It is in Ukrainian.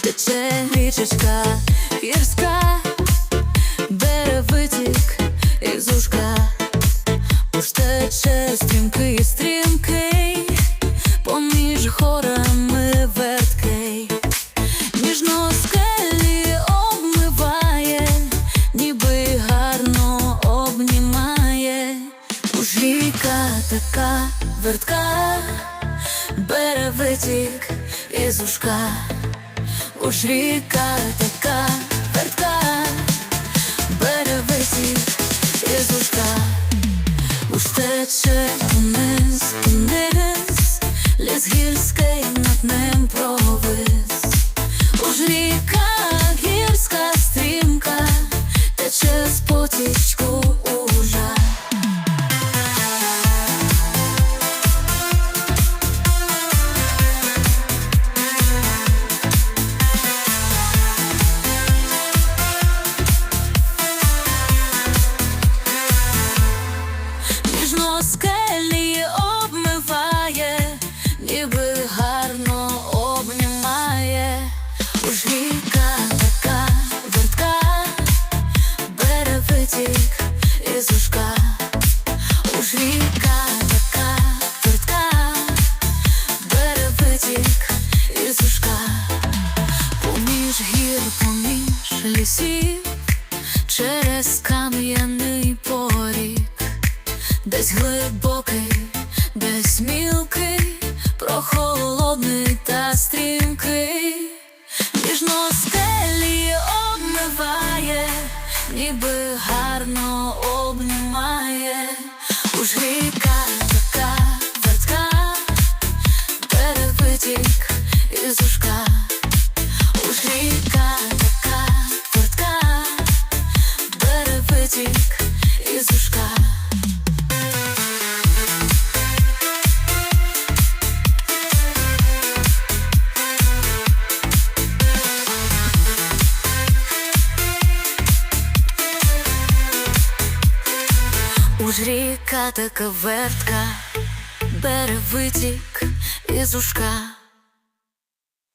Тече річечка гірська, бере витік із ушка, уж тече стрімкий, стрімкий, поміж хорами така вертка, бере витік із ушка. Уж ріка така вертка, бере витік із ушка, уж тече униз, униз, ліс гірський над ним провис. Уж ріка лісів, через кам'яний поріг. Десь глибокий, десь мілкий, прохолодний та стрімкий, ніжно скелі обмиває, ніби гарно обнімає, уж ріка витік із ушка. Уж ріка така вертка, бере витік із ушка.